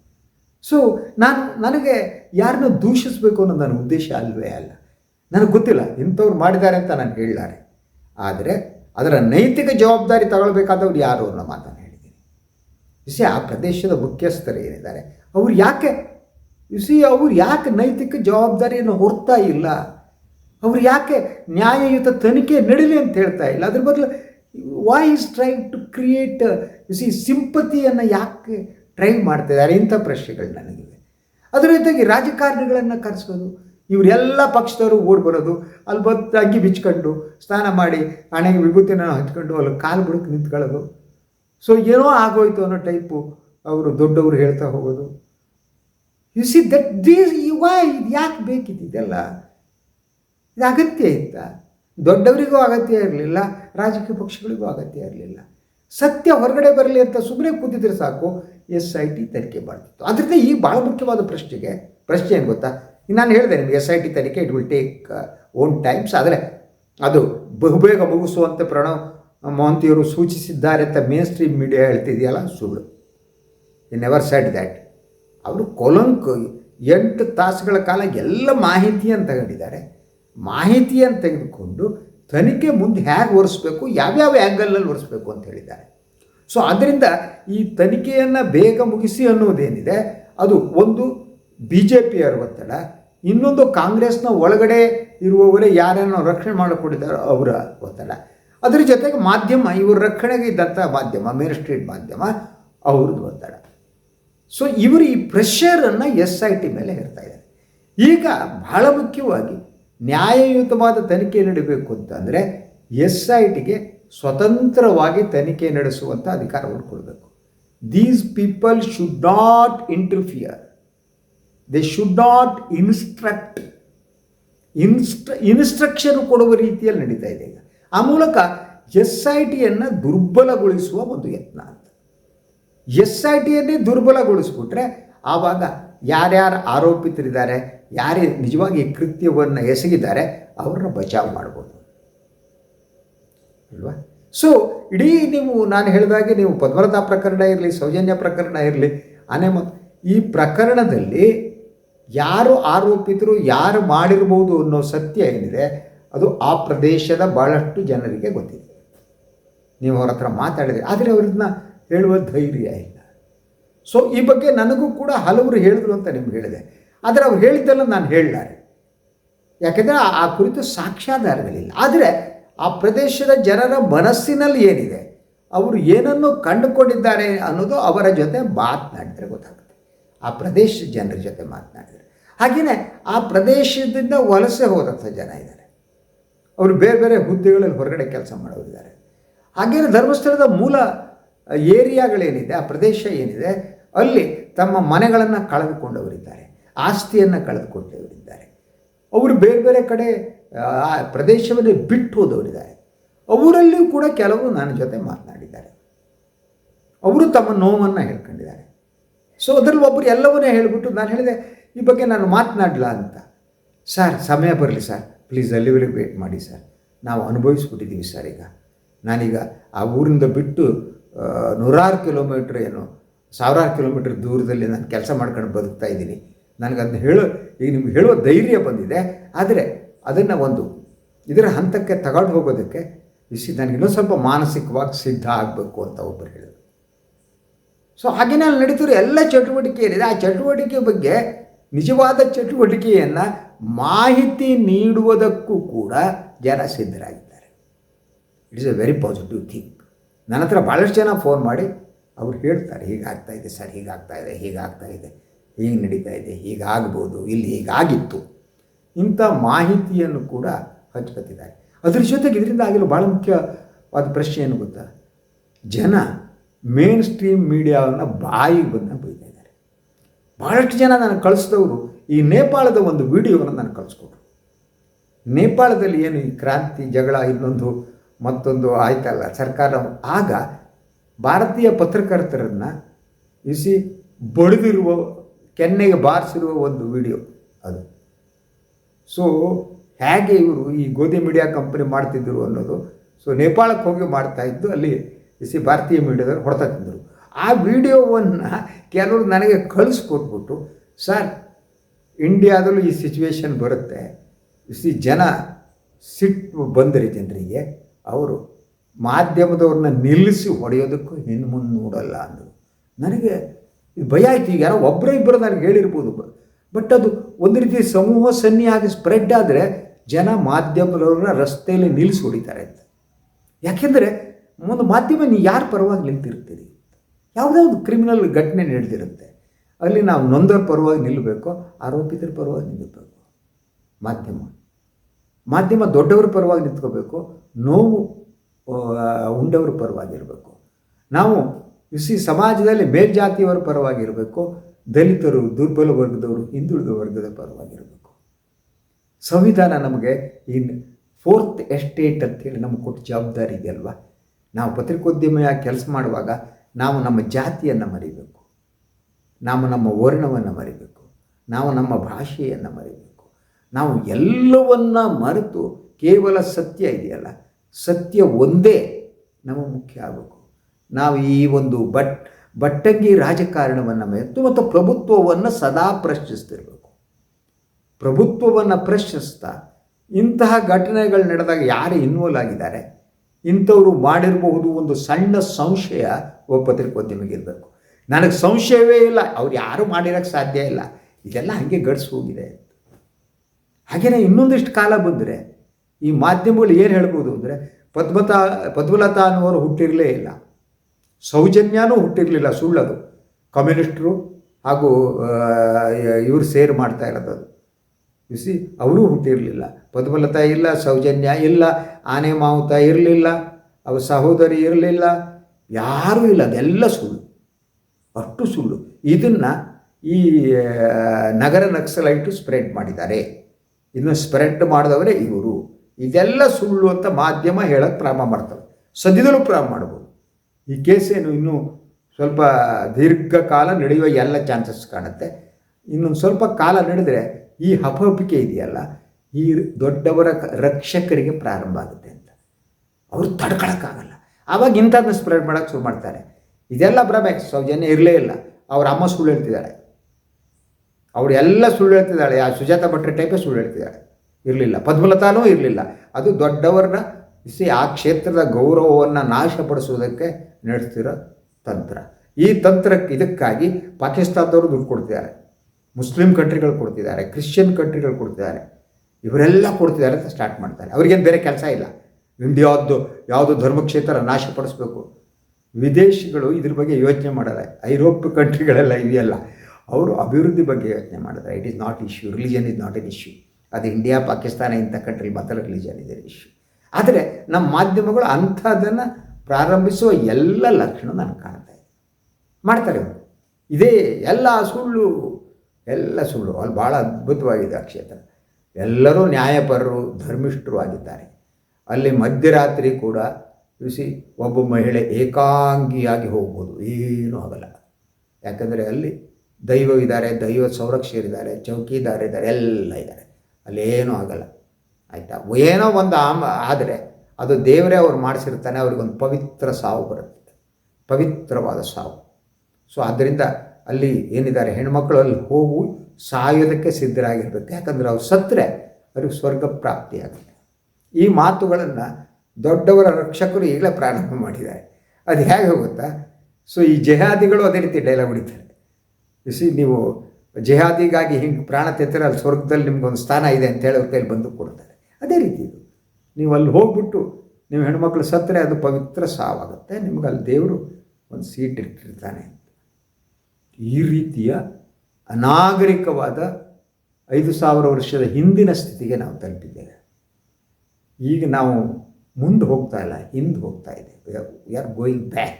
S1: ಸೊ ನಾನು, ನನಗೆ ಯಾರನ್ನ ದೂಷಿಸಬೇಕು ಅನ್ನೋ ನನ್ನ ಉದ್ದೇಶ ಅಲ್ವೇ ಅಲ್ಲ. ನನಗೆ ಗೊತ್ತಿಲ್ಲ, ಇಂಥವ್ರು ಮಾಡಿದ್ದಾರೆ ಅಂತ ನಾನು ಹೇಳಲಾರೆ. ಆದರೆ, ಅದರ ನೈತಿಕ ಜವಾಬ್ದಾರಿ ತಗೊಳ್ಬೇಕಾದವ್ರು ಯಾರು ಅನ್ನೋ ಮಾತನ್ನು ಹೇಳಿದ್ದೀನಿ. ಸಿ ಆ ಪ್ರದೇಶದ ಮುಖ್ಯಸ್ಥರು ಏನಿದ್ದಾರೆ, ಅವ್ರು ಯಾಕೆ ಸಿ ಅವ್ರು ಯಾಕೆ ನೈತಿಕ ಜವಾಬ್ದಾರಿಯನ್ನು ಹೊರ್ತಾ ಇಲ್ಲ? ಅವ್ರು ಯಾಕೆ ನ್ಯಾಯಯುತ ತನಿಖೆ ನಡೀಲಿ ಅಂತ ಹೇಳ್ತಾ ಇಲ್ಲ? ಅದ್ರ ಬದಲು why is try to create you see ಸಿಂಪತಿಯನ್ನು ಯಾಕೆ ಟ್ರೈ ಮಾಡ್ತಿದ್ದಾರೆ ಇಂಥ ಪ್ರಶ್ನೆಗಳು ನನಗಿದೆ ಅದರ ಜೊತೆಗೆ ರಾಜಕಾರಣಿಗಳನ್ನು ಕರೆಸೋದು ಇವರೆಲ್ಲ ಪಕ್ಷದವರು ಓಡಿ ಬರೋದು, ಅಲ್ಲಿ ಬತ್ತು ಅಗ್ಗಿ ಬಿಚ್ಕೊಂಡು ಸ್ನಾನ ಮಾಡಿ, ಹಣೆಗೆ ವಿಭೂತಿನ ಹಚ್ಕೊಂಡು ಅಲ್ಲಿ ಕಾಲು ಬುಡಕ್ಕೆ ನಿಂತ್ಕೊಳ್ಳೋದು. ಸೊ ಏನೋ ಆಗೋಯ್ತು ಅನ್ನೋ ಟೈಪು ಅವರು ದೊಡ್ಡವರು ಹೇಳ್ತಾ ಹೋಗೋದು. You see that these why ಇದು ಯಾಕೆ ಬೇಕಿತ್ತು ಇದೆಲ್ಲ? ಇದು ಅಗತ್ಯ ಇತ್ತಾ? ದೊಡ್ಡವರಿಗೂ ಅಗತ್ಯ ಇರಲಿಲ್ಲ, ರಾಜಕೀಯ ಪಕ್ಷಗಳಿಗೂ ಅಗತ್ಯ ಇರಲಿಲ್ಲ. ಸತ್ಯ ಹೊರಗಡೆ ಬರಲಿ ಅಂತ ಸುಮ್ಮನೆ ಕೂತಿದ್ರೆ ಸಾಕು, ಎಸ್ ಐ ಟಿ ತನಿಖೆ ಮಾಡ್ತಿತ್ತು. ಅದರಿಂದ ಈ ಭಾಳ ಮುಖ್ಯವಾದ ಪ್ರಶ್ನೆಗೆ, ಪ್ರಶ್ನೆ ಏನು ಗೊತ್ತಾ? ನಾನು ಹೇಳಿದೆ ನಿಮಗೆ, ಎಸ್ ಐ ಟಿ ತನಿಖೆ it will take own times ಆದರೆ ಅದು ಬಹುಬೇಗ ಮುಗಿಸುವಂತೆ ಪ್ರಣವ್ ಮೊಹಂತಿಯವರು ಸೂಚಿಸಿದ್ದಾರೆ ಅಂತ ಮೇನ್ ಸ್ಟ್ರೀಮ್ ಮೀಡಿಯಾ ಹೇಳ್ತಿದೆಯಲ್ಲ, ಸುಳ್ಳು. ಇ ನೆವರ್ ಸೆಡ್ ದ್ಯಾಟ್ ಅವರು ಕೊಲಂಕ್ ಎಂಟು ತಾಸುಗಳ ಕಾಲ ಎಲ್ಲ ಮಾಹಿತಿಯನ್ನು ತಗೊಂಡಿದ್ದಾರೆ. ಮಾಹಿತಿಯನ್ನು ತೆಗೆದುಕೊಂಡು ತನಿಖೆ ಮುಂದೆ ಹೇಗೆ ಒರೆಸ್ಬೇಕು ಯಾವ್ಯಾವ ಆ್ಯಂಗಲಲ್ಲಿ ಒರೆಸ್ಬೇಕು ಅಂತ ಹೇಳಿದ್ದಾರೆ. ಸೊ ಅದರಿಂದ ಈ ತನಿಖೆಯನ್ನು ಬೇಗ ಮುಗಿಸಿ ಅನ್ನೋದೇನಿದೆ ಅದು ಒಂದು ಬಿ ಜೆ ಪಿಯವರ ಒತ್ತಡ, ಇನ್ನೊಂದು ಕಾಂಗ್ರೆಸ್ನ ಒಳಗಡೆ ಇರುವವರೇ ಯಾರನ್ನು ರಕ್ಷಣೆ ಮಾಡಿಕೊಂಡಿದ್ದಾರೋ ಅವರ ಒತ್ತಡ. ಅದರ ಜೊತೆಗೆ ಮಾಧ್ಯಮ, ಇವರು ರಕ್ಷಣೆಗೆ ಇದ್ದಂಥ ಮಾಧ್ಯಮ ಮೇನ್ ಸ್ಟ್ರೀಟ್ ಮಾಧ್ಯಮ, ಅವ್ರದ್ದು ಒತ್ತಡ. ಸೊ ಇವರು ಈ ಪ್ರೆಷರನ್ನು ಎಸ್ ಐ ಟಿ ಮೇಲೆ ಹೇಳ್ತಾ ಇದ್ದಾರೆ. ಈಗ ಬಹಳ ಮುಖ್ಯವಾಗಿ ನ್ಯಾಯಯುತವಾದ ತನಿಖೆ ನಡೀಬೇಕು ಅಂತಂದರೆ ಎಸ್ ಐ ಟಿಗೆ ಸ್ವತಂತ್ರವಾಗಿ ತನಿಖೆ ನಡೆಸುವಂಥ ಅಧಿಕಾರ ಕೊಡಬೇಕು. These people should not interfere they should not instruct ಇನ್ಸ್ಟ್ರ instruction ಕೊಡುವ ರೀತಿಯಲ್ಲಿ ನಡೀತಾ ಇದೆ ಈಗ. ಆ ಮೂಲಕ ಎಸ್ ಐ ಟಿಯನ್ನು ದುರ್ಬಲಗೊಳಿಸುವ ಒಂದು ಯತ್ನ ಅಂತ. ಎಸ್ ಐ ಟಿಯನ್ನೇ ದುರ್ಬಲಗೊಳಿಸ್ಬಿಟ್ರೆ ಆವಾಗ ಯಾರ್ಯಾರು ಆರೋಪಿತರಿದ್ದಾರೆ ಯಾರೇ ನಿಜವಾಗಿ ಕೃತ್ಯವನ್ನು ಎಸಗಿದ್ದಾರೆ, ಅವ್ರನ್ನ ಬಚಾವ್ ಮಾಡ್ಬೋದು. ಅಲ್ವಾ? ಸೊ ಇಡೀ ನೀವು ನಾನು ಹೇಳಿದಾಗೆ ನೀವು ಪದ್ಮಲತಾ ಪ್ರಕರಣ ಇರಲಿ, ಸೌಜನ್ಯ ಪ್ರಕರಣ ಇರಲಿ ಮತ್ತು ಈ ಪ್ರಕರಣದಲ್ಲಿ ಯಾರು ಆರೋಪಿತರು, ಯಾರು ಮಾಡಿರ್ಬೋದು ಅನ್ನೋ ಸತ್ಯ ಏನಿದೆ, ಅದು ಆ ಪ್ರದೇಶದ ಭಾಳಷ್ಟು ಜನರಿಗೆ ಗೊತ್ತಿದೆ. ನೀವು ಅವ್ರ ಹತ್ರ ಮಾತಾಡಿದ್ರೆ, ಆದರೆ ಅವ್ರನ್ನ ಹೇಳುವ ಧೈರ್ಯ ಇಲ್ಲ. ಸೊ ಈ ಬಗ್ಗೆ ನನಗೂ ಕೂಡ ಹಲವರು ಹೇಳಿದ್ರು ಅಂತ ನಿಮ್ಗೆ ಹೇಳಿದೆ. ಆದರೆ ಅವ್ರು ಹೇಳಿದ್ದೆಲ್ಲ ನಾನು ಹೇಳಲಾರೆ. ಯಾಕೆಂದರೆ ಆ- ಕುರಿತು ಸಾಕ್ಷ್ಯಾಧಾರಗಳಿಲ್ಲ. ಆದರೆ ಆ ಪ್ರದೇಶದ ಜನರ ಮನಸ್ಸಿನಲ್ಲಿ ಏನಿದೆ? ಅವರು ಏನನ್ನು ಕಂಡುಕೊಂಡಿದ್ದಾರೆ ಅನ್ನೋದು ಅವರ ಜೊತೆ ಮಾತನಾಡಿದರೆ ಗೊತ್ತಾಗುತ್ತೆ. ಆ ಪ್ರದೇಶದ ಜನರ ಜೊತೆ ಮಾತನಾಡಿದರೆ. ಹಾಗೆಯೇ ಆ ಪ್ರದೇಶದಿಂದ ವಲಸೆ ಹೋದಂಥ ಜನ ಇದ್ದಾರೆ. ಅವರು ಬೇರೆ ಬೇರೆ ಹುದ್ದೆಗಳಲ್ಲಿ ಹೊರಗಡೆ ಕೆಲಸ ಮಾಡೋರಿದ್ದಾರೆ. ಹಾಗೆಯೇ ಧರ್ಮಸ್ಥಳದ ಮೂಲ ಏರಿಯಾಗಳೇನಿದೆ, ಆ ಪ್ರದೇಶ ಏನಿದೆ, ಅಲ್ಲಿ ತಮ್ಮ ಮನೆಗಳನ್ನು ಕಳೆದುಕೊಂಡವರಿದ್ದಾರೆ. ಆಸ್ತಿಯನ್ನು ಕಳೆದುಕೊಂಡವರಿದ್ದಾರೆ. ಅವರು ಬೇರೆ ಬೇರೆ ಕಡೆ, ಆ, ಪ್ರದೇಶವನ್ನು ಬಿಟ್ಟು ಹೋದವರಿದ್ದಾರೆ. ಅವರಲ್ಲಿಯೂ ಕೂಡ ಕೆಲವರು ನನ್ನ ಜೊತೆ ಮಾತನಾಡಿದ್ದಾರೆ. ಅವರು ತಮ್ಮ ನೋವನ್ನು ಹೇಳ್ಕೊಂಡಿದ್ದಾರೆ. ಸೊ ಅದರಲ್ಲಿ ಒಬ್ಬರು ಎಲ್ಲವನ್ನೇ ಹೇಳಿಬಿಟ್ಟು ನಾನು ಹೇಳಿದೆ, ಈ ಬಗ್ಗೆ ನಾನು ಮಾತನಾಡಲ ಅಂತ. ಸರ್, ಸಮಯ ಬರಲಿ ಸರ್. ಪ್ಲೀಸ್ ಅಲ್ಲಿವರೆಗೆ ವೇಟ್ ಮಾಡಿ ಸರ್. ನಾವು ಅನುಭವಿಸ್ಬಿಟ್ಟಿದ್ದೀವಿ ಸರ್ ಈಗ. ನಾನೀಗ ಆ ಊರಿಂದ ಬಿಟ್ಟು ನೂರಾರು ಕಿಲೋಮೀಟ್ರ್ ಏನು, ಸಾವಿರಾರು ಕಿಲೋಮೀಟ್ರ್ ದೂರದಲ್ಲಿ ನಾನು ಕೆಲಸ ಮಾಡ್ಕೊಂಡು ಬದುಕ್ತಾ ಇದ್ದೀನಿ. ನನಗೆ ಅದನ್ನ ಹೇಳೋ, ಈಗ ನಿಮ್ಗೆ ಹೇಳುವ ಧೈರ್ಯ ಬಂದಿದೆ, ಆದರೆ ಅದನ್ನು ಒಂದು ಇದರ ಹಂತಕ್ಕೆ ತಗೊಂಡು ಹೋಗೋದಕ್ಕೆ ಇಸಿ ನನಗೆ ಇನ್ನೂ ಸ್ವಲ್ಪ ಮಾನಸಿಕವಾಗಿ ಸಿದ್ಧ ಆಗಬೇಕು ಅಂತ ಒಬ್ಬರು ಹೇಳಿದರು. ಸೊ ಹಾಗೆಯೇ ಅಲ್ಲಿ ನಡೀತಿರೋ ಎಲ್ಲ ಚಟುವಟಿಕೆ ಏನಿದೆ, ಆ ಚಟುವಟಿಕೆ ಬಗ್ಗೆ, ನಿಜವಾದ ಚಟುವಟಿಕೆಯನ್ನು ಮಾಹಿತಿ ನೀಡುವುದಕ್ಕೂ ಕೂಡ ಜನ ಸಿದ್ಧರಾಗಿದ್ದಾರೆ. It is a very positive thing ನನ್ನ ಹತ್ರ ಭಾಳಷ್ಟು ಜನ ಫೋನ್ ಮಾಡಿ, ಅವ್ರು ಹೇಳ್ತಾರೆ, ಹೀಗಾಗ್ತಾ ಇದೆ ಸರ್, ಹೀಗಾಗ್ತಾ ಇದೆ ಹೀಗಾಗ್ತಾ ಇದೆ. ಹೀಗೆ ನಡೀತಾ ಇದೆ, ಹೀಗಾಗ್ಬೋದು, ಇಲ್ಲಿ ಹೀಗಾಗಿತ್ತು, ಇಂಥ ಮಾಹಿತಿಯನ್ನು ಕೂಡ ಹಚ್ಕೊತಿದ್ದಾರೆ. ಅದ್ರ ಜೊತೆಗೆ ಇದರಿಂದ ಆಗಿರೋ ಭಾಳ ಮುಖ್ಯವಾದ ಪ್ರಶ್ನೆ ಏನು ಗೊತ್ತಾ? ಜನ ಮೇನ್ ಸ್ಟ್ರೀಮ್ ಮೀಡಿಯಾವನ್ನು ಬಾಯಿಗೆ ಬಂದ ಬೈತಾ ಇದ್ದಾರೆ. ಭಾಳಷ್ಟು ಜನ ನಾನು ಕಳಿಸಿದವರು ಈ ನೇಪಾಳದ ಒಂದು ವಿಡಿಯೋವನ್ನು ನಾನು ಕಳಿಸ್ಕೊಟ್ರು. ನೇಪಾಳದಲ್ಲಿ ಏನು ಈ ಕ್ರಾಂತಿ, ಜಗಳ, ಇನ್ನೊಂದು ಮತ್ತೊಂದು ಆಯ್ತಲ್ಲ, ಸರ್ಕಾರ ಆಗ ಭಾರತೀಯ ಪತ್ರಕರ್ತರನ್ನು ಇಸಿ ಬಡಿದಿರುವ ಕೆನ್ನೆಗೆ ಬಾರಿಸಿರುವ ಒಂದು ವಿಡಿಯೋ ಅದು. ಸೊ ಹೇಗೆ ಇವರು ಈ ಗೋಧಿ ಮೀಡಿಯಾ ಕಂಪನಿ ಮಾಡ್ತಿದ್ದರು ಅನ್ನೋದು. ಸೊ ನೇಪಾಳಕ್ಕೆ ಹೋಗಿ ಮಾಡ್ತಾ ಇದ್ದು ಅಲ್ಲಿ ಸಿ ಭಾರತೀಯ ಮೀಡಿಯಾದವ್ರು ಹೊಡ್ತಾ ತಿಂದರು ಆ ವಿಡಿಯೋವನ್ನು ಕೆಲವರು ನನಗೆ ಕಳಿಸ್ಕೊಟ್ಬಿಟ್ಟು, ಸರ್ ಇಂಡಿಯಾದಲ್ಲೂ ಈ ಸಿಚುವೇಶನ್ ಬರುತ್ತೆ. ಸಿ ಜನ ಸಿಟ್ಟು ಬಂದರೆ ಜನರಿಗೆ, ಅವರು ಮಾಧ್ಯಮದವ್ರನ್ನ ನಿಲ್ಲಿಸಿ ಹೊಡೆಯೋದಕ್ಕೂ ಹಿಂದೆ ಮುಂದೆ ನೋಡಲ್ಲ ಅಂದರು. ನನಗೆ ಭಯ ಆಯಿತು. ಈಗ ಯಾರೋ ಒಬ್ಬರ ಇಬ್ಬರು ನನಗೆ ಹೇಳಿರ್ಬೋದು. ಬಟ್ ಅದು ಒಂದು ರೀತಿ ಸಮೂಹ ಸನ್ನಿಯಾಗಿ ಸ್ಪ್ರೆಡ್ ಆದರೆ ಜನ ಮಾಧ್ಯಮದವ್ರನ್ನ ರಸ್ತೆಯಲ್ಲಿ ನಿಲ್ಲಿಸಿ ಹೊಡಿತಾರೆ ಅಂತ. ಯಾಕೆಂದರೆ ಒಂದು ಮಾಧ್ಯಮ ನೀವು ಯಾರು ಪರವಾಗಿ ನಿಂತಿರ್ತೀರಿ? ಯಾವುದೋ ಒಂದು ಕ್ರಿಮಿನಲ್ ಘಟನೆ ನಡೆದಿರುತ್ತೆ. ಅಲ್ಲಿ ನಾವು ನೊಂದರ ಪರವಾಗಿ ನಿಲ್ಲಬೇಕು ಆರೋಪಿತರ ಪರವಾಗಿ ನಿಲ್ಲಬೇಕು ಮಾಧ್ಯಮ. ಮಾಧ್ಯಮ ದೊಡ್ಡವರ ಪರವಾಗಿ ನಿಂತ್ಕೋಬೇಕು, ನೋವು ಉಂಡವ್ರ ಉಂಡವರ ಪರವಾಗಿರಬೇಕು. ನಾವು ಇಸಿ ಸಮಾಜದಲ್ಲಿ ಮೇಲ್ಜಾತಿಯವರ ಪರವಾಗಿರಬೇಕು, ದಲಿತರು, ದುರ್ಬಲ ವರ್ಗದವರು, ಹಿಂದುಳಿದ ವರ್ಗದ ಪರವಾಗಿರಬೇಕು. ಸಂವಿಧಾನ ನಮಗೆ ಈ ಫೋರ್ತ್ ಎಸ್ಟೇಟ್ ಅಂತೇಳಿ ನಮ್ಗೆ ಕೊಟ್ಟು ಜವಾಬ್ದಾರಿ ಇದೆಯಲ್ವಾ ನಾವು ಪತ್ರಿಕೋದ್ಯಮಿಯಾಗಿ ಕೆಲಸ ಮಾಡುವಾಗ ನಾವು ನಮ್ಮ ಜಾತಿಯನ್ನು ಮರಿಬೇಕು. ನಾವು ನಮ್ಮ ವರ್ಣವನ್ನು ಮರಿಬೇಕು. ನಾವು ನಮ್ಮ ಭಾಷೆಯನ್ನು ಮರಿಬೇಕು. ನಾವು ಎಲ್ಲವನ್ನ ಮರೆತು ಕೇವಲ ಸತ್ಯ ಇದೆಯಲ್ಲ? ಸತ್ಯ ಒಂದೇ ನಮಗೆ ಮುಖ್ಯ ಆಗಬೇಕು. ನಾವು ಈ ಒಂದು ಬಟ್, ಬಟ್ಟಂಗಿ ರಾಜಕಾರಣವನ್ನು ಮೆತ್ತು ಮತ್ತು ಪ್ರಭುತ್ವವನ್ನು ಸದಾ ಪ್ರಶ್ನಿಸ್ತಿರಬೇಕು. ಪ್ರಭುತ್ವವನ್ನು ಪ್ರಶ್ನಿಸ್ತಾ ಇಂತಹ ಘಟನೆಗಳು ನಡೆದಾಗ ಯಾರು ಇನ್ವಾಲ್ವ್ ಆಗಿದ್ದಾರೆ? ಇಂಥವರು ಮಾಡಿರಬಹುದು ಒಂದು ಸಣ್ಣ ಸಂಶಯ ಒಬ್ಬ ಪತ್ರಿಕೋದ್ಯಮಿಗಿರಬೇಕು ನನಗೆ ಸಂಶಯವೇ ಇಲ್ಲ, ಅವ್ರು ಯಾರು ಮಾಡಿರೋಕ್ಕೆ ಸಾಧ್ಯ ಇಲ್ಲ. ಇದೆಲ್ಲ ಹಾಗೆ ಗಡಿಸಿ ಹೋಗಿದೆ. ಹಾಗೆಯೇ ಇನ್ನೊಂದಿಷ್ಟು ಕಾಲ ಬಂದರೆ ಈ ಮಾಧ್ಯಮಗಳು ಏನು ಹೇಳ್ಬೋದು ಅಂದರೆ ಪದ್ಮತಾ, ಪದ್ಮಲತಾ ಅನ್ನೋರು ಹುಟ್ಟಿರಲೇ ಇಲ್ಲ. ಸೌಜನ್ಯನೂ ಹುಟ್ಟಿರಲಿಲ್ಲ ಸುಳ್ಳದು. ಕಮ್ಯುನಿಸ್ಟರು ಹಾಗೂ ಇವರು ಸೇರು ಮಾಡ್ತಾ ಇರೋದು ಬಿಸಿ ಅವರೂ ಹುಟ್ಟಿರಲಿಲ್ಲ. ಪದ್ಮಲತಾ ಇಲ್ಲ, ಸೌಜನ್ಯ ಇಲ್ಲ, ಆನೆ ಮಾವುತ ಇರಲಿಲ್ಲ ಅವ್ರ ಸಹೋದರಿ ಇರಲಿಲ್ಲ, ಯಾರೂ ಇಲ್ಲ. ಅದೆಲ್ಲ ಸುಳ್ಳು. ಅಷ್ಟು ಸುಳ್ಳು. ಇದನ್ನು ಈ ನಗರ ನಕ್ಸಲೈಟು ಸ್ಪ್ರೆಡ್ ಮಾಡಿದ್ದಾರೆ. ಇನ್ನು ಸ್ಪ್ರೆಡ್ ಮಾಡಿದವರೇ ಇವರು. ಇದೆಲ್ಲ ಸುಳ್ಳು ಅಂತ ಮಾಧ್ಯಮ ಹೇಳಕ್ಕೆ ಪ್ರಾರಂಭ ಮಾಡ್ತವೆ. ಸದ್ಯದಲ್ಲೂ ಪ್ರಾರಂಭ ಮಾಡ್ಬೋದು. ಈ ಕೇಸೇನು ಇನ್ನೂ ಸ್ವಲ್ಪ ದೀರ್ಘಕಾಲ ನಡೆಯುವ ಎಲ್ಲ ಚಾನ್ಸಸ್ ಕಾಣುತ್ತೆ. ಇನ್ನೊಂದು ಸ್ವಲ್ಪ ಕಾಲ ನಡೆದರೆ ಈ ಹಪಹಪಿಕೆ ಇದೆಯಲ್ಲ, ಈ ದೊಡ್ಡವರ ರಕ್ಷಕರಿಗೆ ಪ್ರಾರಂಭ ಆಗುತ್ತೆ ಅಂತ. ಅವರು ತಡ್ಕೊಳಕ್ಕಾಗಲ್ಲ. ಆವಾಗ ಇಂಥದ್ದನ್ನ ಸ್ಪ್ರೆಡ್ ಮಾಡೋಕ್ಕೆ ಶುರು ಮಾಡ್ತಾರೆ. ಇದೆಲ್ಲ ಭ್ರಮೆ, ಸೌಜನ್ಯ ಇರಲೇ ಇಲ್ಲ. ಅವ್ರ ಅಮ್ಮ ಸುಳ್ಳು ಹೇಳ್ತಿದ್ದಾಳೆ. ಅವಳು ಎಲ್ಲ ಸುಳ್ಳು ಹೇಳ್ತಿದ್ದಾಳೆ. ಆ ಸುಜಾತ ಭಟ್ರ ಟೈಪೇ ಸುಳ್ಳು ಹೇಳ್ತಿದ್ದಾಳೆ. ಇರಲಿಲ್ಲ. ಪದ್ಮಲತಾನೂ ಇರಲಿಲ್ಲ. ಅದು ದೊಡ್ಡವರನ್ನ ಆ ಕ್ಷೇತ್ರದ ಗೌರವವನ್ನು ನಾಶಪಡಿಸೋದಕ್ಕೆ ನಡೆಸ್ತಿರೋ ತಂತ್ರ. ಈ ತಂತ್ರಕ್ಕೆ ಇದಕ್ಕಾಗಿ ಪಾಕಿಸ್ತಾನದವರು ದುಡ್ಡು ಕೊಡ್ತಿದ್ದಾರೆ. ಮುಸ್ಲಿಂ ಕಂಟ್ರಿಗಳು ಕೊಡ್ತಿದ್ದಾರೆ, ಕ್ರಿಶ್ಚಿಯನ್ ಕಂಟ್ರಿಗಳು ಕೊಡ್ತಿದ್ದಾರೆ. ಇವರೆಲ್ಲ ಕೊಡ್ತಿದ್ದಾರೆ ಅಂತ ಸ್ಟಾರ್ಟ್ ಮಾಡ್ತಾರೆ. ಅವ್ರಿಗೇನು ಬೇರೆ ಕೆಲಸ ಇಲ್ಲ. ಇಂಡಿಯಾದ್ದು ಯಾವುದು ಧರ್ಮಕ್ಷೇತ್ರ ನಾಶಪಡಿಸ್ಬೇಕು. ವಿದೇಶಿಗಳು ಇದ್ರ ಬಗ್ಗೆ ಯೋಚನೆ ಮಾಡಲ್ಲ. ಐರೋಪ್ಯ ಕಂಟ್ರಿಗಳೆಲ್ಲ ಇದೆಯಲ್ಲ ಅವರು ಅಭಿವೃದ್ಧಿ ಬಗ್ಗೆ ಯೋಚನೆ ಮಾಡಿದ್ರೆ it is not issue religion is not an issue ಅದು ಇಂಡಿಯಾ, ಪಾಕಿಸ್ತಾನ ಇಂಥ ಕಂಟ್ರಿ ಮಾತ್ರ ರಿಲಿಜನ್ ಇದೆ ಇಶ್ಯೂ ಆದರೆ ನಮ್ಮ ಮಾಧ್ಯಮಗಳು ಅಂಥದ್ದನ್ನು ಪ್ರಾರಂಭಿಸುವ ಎಲ್ಲ ಲಕ್ಷಣ ನನಗೆ ಕಾಣ್ತಾ ಇದೆ. ಮಾಡ್ತಾರೆ ಇದೇ ಎಲ್ಲ ಸುಳ್ಳು ಎಲ್ಲ ಸುಳ್ಳು. ಅಲ್ಲಿ ಭಾಳ ಅದ್ಭುತವಾಗಿದೆ ಆ ಕ್ಷೇತ್ರ. ಎಲ್ಲರೂ ನ್ಯಾಯಪರರು, ಧರ್ಮಿಷ್ಠರು ಆಗಿದ್ದಾರೆ. ಅಲ್ಲಿ ಮಧ್ಯರಾತ್ರಿ ಕೂಡ ತಿಳಿಸಿ ಒಬ್ಬ ಮಹಿಳೆ ಏಕಾಂಗಿಯಾಗಿ ಹೋಗ್ಬೋದು. ಏನೂ ಆಗಲ್ಲ. ಯಾಕಂದರೆ ಅಲ್ಲಿ ದೈವವಿದ್ದಾರೆ ದೈವ ಸೌರಕ್ಷರಿದ್ದಾರೆ ಚೌಕಿದಾರ ಇದ್ದಾರೆ, ಎಲ್ಲ ಇದ್ದಾರೆ. ಅಲ್ಲಿ ಏನೂ ಆಗಲ್ಲ. ಆಯಿತಾ? ಏನೋ ಒಂದು ಆಮ ಆದರೆ ಅದು ದೇವರೇ ಅವ್ರು ಮಾಡಿಸಿರ್ತಾನೆ, ಅವ್ರಿಗೊಂದು ಪವಿತ್ರ ಸಾವು ಬರುತ್ತೆ. ಪವಿತ್ರವಾದ ಸಾವು. ಸೊ ಆದ್ದರಿಂದ ಅಲ್ಲಿ ಏನಿದ್ದಾರೆ, ಹೆಣ್ಮಕ್ಳು ಅಲ್ಲಿ ಹೋಗು, ಸಾಯೋದಕ್ಕೆ ಸಿದ್ಧರಾಗಿರ್ಬೇಕು. ಯಾಕಂದರೆ ಅವ್ರು ಸತ್ತರೆ ಅವ್ರಿಗೆ ಸ್ವರ್ಗ ಪ್ರಾಪ್ತಿಯಾಗುತ್ತೆ ಈ ಮಾತುಗಳನ್ನು ದೊಡ್ಡವರ ರಕ್ಷಕರು ಈಗಲೇ ಪ್ರಾರಂಭ ಮಾಡಿದ್ದಾರೆ. ಅದು ಹೇಗೆ ಹೋಗುತ್ತಾ? ಸೊ ಈ ಜೆಹಾದಿಗಳು ಅದೇ ರೀತಿ ಡೈಲಾಗ್ ಹೊಡಿತಾರೆ. ಸಿ ನೀವು ಜೆಹಾದಿಗಾಗಿ ಹಿಂಗೆ ಪ್ರಾಣ ತೆತ್ತರೆ ಅಲ್ಲಿ ಸ್ವರ್ಗದಲ್ಲಿ ನಿಮ್ಗೊಂದು ಸ್ಥಾನ ಇದೆ ಅಂತೇಳಿ ಅವ್ರ ಕೈಲಿ ಬಂದು ಕೊಡ್ತಾರೆ. ಅದೇ ರೀತಿ ಇದು. ನೀವು ಅಲ್ಲಿ ಹೋಗ್ಬಿಟ್ಟು ನೀವು ಹೆಣ್ಮಕ್ಳು ಸತ್ತರೆ ಅದು ಪವಿತ್ರ ಸಾವಾಗುತ್ತೆ. ನಿಮ್ಗೆ ಅಲ್ಲಿ ದೇವರು ಒಂದು ಸೀಟ್ ಇಟ್ಟಿರ್ತಾನೆ ಅಂತ. ಈ ರೀತಿಯ ಅನಾಗರಿಕವಾದ ಐದು ಸಾವಿರ ವರ್ಷದ ಹಿಂದಿನ ಸ್ಥಿತಿಗೆ ನಾವು ತಲುಪಿದ್ದೇವೆ. ಈಗ ನಾವು ಮುಂದೆ ಹೋಗ್ತಾ ಇಲ್ಲ, ಹಿಂದೆ ಹೋಗ್ತಾ ಇದೆ. ವಿ ಆರ್ ಗೋಯಿಂಗ್ ಬ್ಯಾಕ್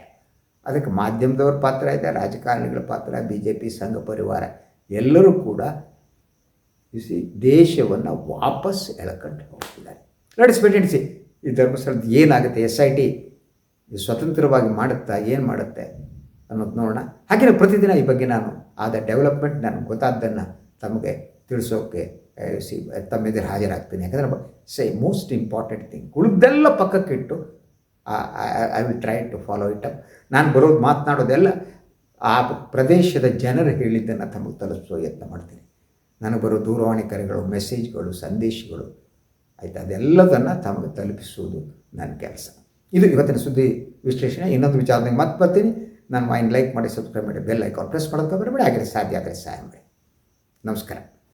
S1: ಅದಕ್ಕೆ ಮಾಧ್ಯಮದವ್ರ ಪಾತ್ರ ಇದೆ, ರಾಜಕಾರಣಿಗಳ ಪಾತ್ರ ಬಿ ಜೆ ಪಿ ಸಂಘ ಪರಿವಾರ ಎಲ್ಲರೂ ಕೂಡ ಇಸಿ ದೇಶವನ್ನು ವಾಪಸ್ ಎಳ್ಕೊಂಡು ಹೋಗ್ತಿದ್ದಾರೆ. ನಡೆಸ್ಬಿಟ್ಟಿಸಿ ಈ ಧರ್ಮಸ್ಥಳದ ಏನಾಗುತ್ತೆ? ಎಸ್ ಐ ಟಿ ಸ್ವತಂತ್ರವಾಗಿ ಮಾಡುತ್ತಾ, ಏನು ಮಾಡುತ್ತೆ ಅನ್ನೋದು ನೋಡೋಣ. ಹಾಗೆಯೇ ಪ್ರತಿದಿನ ಈ ಬಗ್ಗೆ ನಾನು ಆದ ಡೆವಲಪ್ಮೆಂಟ್ ನಾನು ಗೊತ್ತಾದ್ದನ್ನು ತಮಗೆ ತಿಳಿಸೋಕ್ಕೆ ಸಿ ತಮ್ಮೆದುರು ಹಾಜರಾಗ್ತೀನಿ. ಯಾಕಂದರೆ ಸೇ ಮೋಸ್ಟ್ ಇಂಪಾರ್ಟೆಂಟ್ ಥಿಂಗ್ ಉಳಿದೆಲ್ಲ ಪಕ್ಕಕ್ಕಿಟ್ಟು I will try to follow it up ನಾನು ಬರೋದು, ಮಾತನಾಡೋದೆಲ್ಲ ಆ ಪ್ರದೇಶದ ಜನರು ಹೇಳಿದ್ದನ್ನು ತಮಗೆ ತಲುಪಿಸೋ ಯತ್ನ ಮಾಡ್ತೀನಿ. ನನಗೆ ಬರೋ ದೂರವಾಣಿ ಕರೆಗಳು ಮೆಸೇಜ್ಗಳು ಸಂದೇಶಗಳು ಆಯಿತು? ಅದೆಲ್ಲದನ್ನು ತಮಗೆ ತಲುಪಿಸುವುದು ನನ್ನ ಕೆಲಸ. ಇದು ಇವತ್ತಿನ ಸುದ್ದಿ ವಿಶ್ಲೇಷಣೆ. ಇನ್ನೊಂದು ವಿಚಾರದಾಗ ಮತ್ತೆ ಬರ್ತೀನಿ. ನಾನು ಮೈಂಡ್ ಲೈಕ್ ಮಾಡಿ ಸಬ್ಸ್ಕ್ರೈಬ್ ಮಾಡಿ ಬೆಲ್ ಐಕಾನ್ ಪ್ರೆಸ್ ಮಾಡೋದಕ್ಕೆ ಬರಬೇಡಿ. ಹಾಗೆ ಸಾಧ್ಯ ಆದರೆ ಸಹಾಯ ನಮಸ್ಕಾರ.